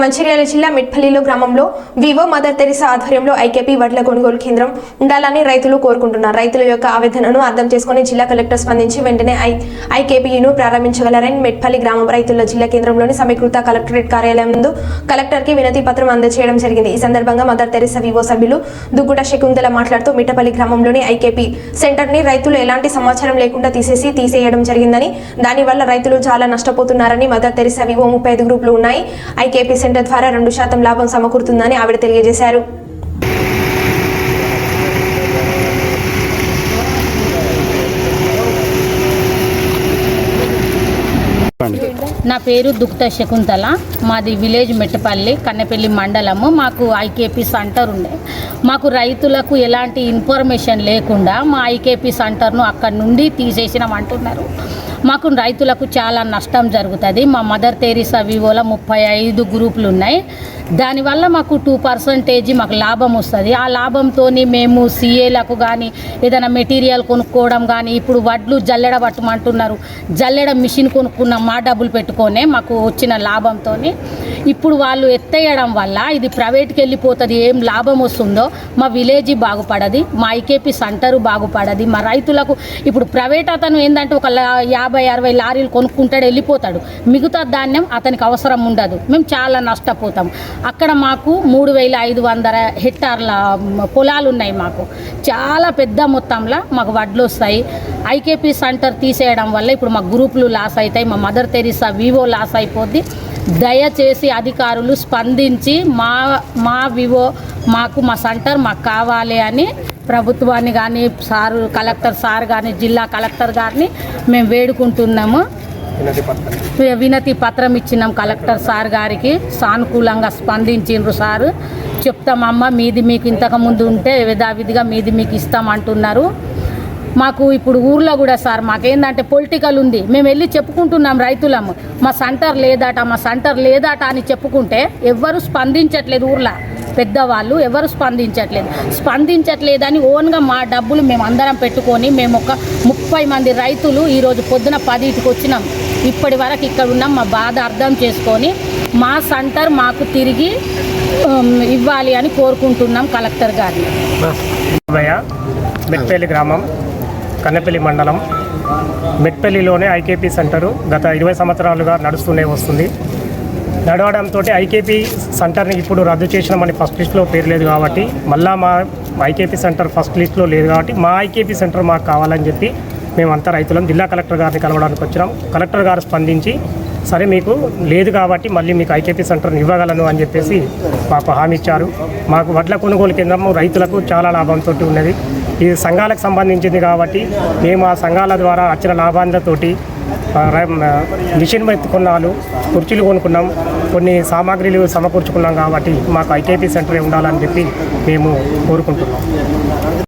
మంచిర్యాల జిల్లా మిట్పల్లిలో గ్రామంలో వివో మదర్ తెరిసా ఆధ్వర్యంలో ఐకేపీ వడ్ల కొనుగోలు కేంద్రం ఉండాలని రైతులు కోరుకుంటున్నారు. రైతుల యొక్క ఆవేదనను అర్థం చేసుకుని జిల్లా కలెక్టర్ స్పందించి వెంటనే ఐ ఐకేపీను ప్రారంభించగలరని మిట్పల్లి గ్రామం రైతుల జిల్లా కేంద్రంలోని సమీకృత కలెక్టరేట్ కార్యాలయం నందు కలెక్టర్కి వినతి పత్రం అందజేయడం జరిగింది. ఈ సందర్భంగా మదర్ తెరిసా వివో సభ్యులు దుగ్గుట శకుంతల మాట్లాడుతూ మిట్టపల్లి గ్రామంలోని ఐకేపీ సెంటర్ని రైతులు ఎలాంటి సమాచారం లేకుండా తీసేసి తీసేయడం జరిగిందని దానివల్ల రైతులు చాలా నష్టపోతున్నారని మదర్ తెరిసా వివో ముప్పై ఐదు గ్రూపులు ఉన్నాయి. ఐకేపీ సెంటర్ ద్వారా రెండు శాతం లాభం సమకూరుతుందని ఆవిడ తెలియజేశారు. నా పేరు దుక్త శకుంతల. మాది విలేజ్ మెట్టపల్లి కన్నెపల్లి మండలము. మాకు ఐకేపీ సెంటర్ ఉండే. మాకు రైతులకు ఎలాంటి ఇన్ఫర్మేషన్ లేకుండా మా ఐకేపీ సెంటర్ను అక్కడి నుండి తీసేసినాం అంటున్నారు. మాకు రైతులకు చాలా నష్టం జరుగుతుంది. మా మదర్ తెరీసా వివోలో ముప్పై ఐదు గ్రూపులు ఉన్నాయి. దానివల్ల మాకు టూ పర్సంటేజ్ మాకు లాభం వస్తుంది. ఆ లాభంతో మేము సీఏలకు కానీ ఏదైనా మెటీరియల్ కొనుక్కోవడం కానీ ఇప్పుడు వడ్లు జల్లెడ పట్టమంటున్నారు. జల్లెడ మిషన్ కొనుక్కున్న మా డబ్బులు పెట్టుకొనే మాకు వచ్చిన లాభంతో ఇప్పుడు వాళ్ళు ఎత్తేయడం వల్ల ఇది ప్రైవేట్కి వెళ్ళిపోతుంది ఏం లాభం వస్తుందో మా విలేజ్ బాగుపడది మా ఐకేపీ సెంటరు బాగుపడది. మా రైతులకు ఇప్పుడు ప్రైవేట్ అతను ఏంటంటే ఒక యాభై యాభై అరవై లారీలు కొనుక్కుంటాడు వెళ్ళిపోతాడు. మిగతా ధాన్యం అతనికి అవసరం ఉండదు. మేము చాలా నష్టపోతాం. అక్కడ మాకు మూడు వేల ఐదు వందల హెక్టార్ల పొలాలు ఉన్నాయి మాకు. చాలా పెద్ద మొత్తంలో మాకు వడ్లు వస్తాయి. ఐకేపీ సెంటర్ తీసేయడం వల్ల ఇప్పుడు మా గ్రూపులు లాస్ అవుతాయి మా మదర్ తెరీసా వివో లాస్ అయిపోద్ది. దయచేసి అధికారులు స్పందించి మా మా వివో మాకు మా సెంటర్ మాకు కావాలి అని ప్రభుత్వాన్ని కానీ సారు కలెక్టర్ సార్ కానీ జిల్లా కలెక్టర్ గారిని మేము వేడుకుంటున్నాము. వినతి పత్రం. ఇచ్చినాం కలెక్టర్ సార్ గారికి. సానుకూలంగా స్పందించిండ్రు సారు. చెప్తామమ్మ మీది మీకు ఇంతకు ముందు ఉంటే యథావిధిగా మీది మీకు ఇస్తామంటున్నారు మాకు ఇప్పుడు ఊర్లో కూడా సార్ మాకేందంటే పొలిటికల్ ఉంది. మేము వెళ్ళి చెప్పుకుంటున్నాం రైతులము. మా సెంటర్ లేదట మా సెంటర్ లేదట అని చెప్పుకుంటే ఎవ్వరు స్పందించట్లేదు ఊర్లో. పెద్దవాళ్ళు ఎవరు స్పందించట్లేదు. స్పందించట్లేదని ఓన్గా మా డబ్బులు మేము అందరం పెట్టుకొని మేము ఒక ముప్పై మంది రైతులు ఈరోజు పొద్దున పదిటికి వచ్చినాం. ఇప్పటి వరకు ఇక్కడ ఉన్నాం మా బాధ అర్థం చేసుకొని మా సెంటర్ మాకు తిరిగి ఇవ్వాలి అని కోరుకుంటున్నాం కలెక్టర్ గారిని. మెట్పల్లి గ్రామం కన్నపల్లి మండలం మెట్పల్లిలోనే ఐకేపీ సెంటరు గత ఇరవై సంవత్సరాలుగా నడుస్తూనే వస్తుంది. నడవడంతో ఐకేపీ సెంటర్ని ఇప్పుడు రద్దు చేసినామని ఫస్ట్ లిస్ట్లో పేరు లేదు కాబట్టి మళ్ళా మా ఐకేపీ సెంటర్ ఫస్ట్ లిస్ట్లో లేదు కాబట్టి మా ఐకేపీ సెంటర్ మాకు కావాలని చెప్పి మేమంతా రైతులం జిల్లా కలెక్టర్ గారిని కలవడానికి వచ్చినాం. కలెక్టర్ గారు స్పందించి సరే మీకు లేదు కాబట్టి మళ్ళీ మీకు ఐకేపీ సెంటర్ని ఇవ్వగలను అని చెప్పేసి మాకు హామీ ఇచ్చారు. మాకు వడ్ల కొనుగోలు కేంద్రము రైతులకు చాలా లాభంతో ఉన్నది. ఇది సంఘాలకు సంబంధించింది కాబట్టి మేము ఆ సంఘాల ద్వారా వచ్చిన లాభాలతోటి మిషన్ కొన్నాలు కుర్చీలు కొనుక్కున్నాం. కొన్ని సామాగ్రిలు సమకూర్చుకున్నాం కాబట్టి మాకు ఐకేపీ సెంటర్ ఉండాలని చెప్పి మేము కోరుకుంటున్నాం.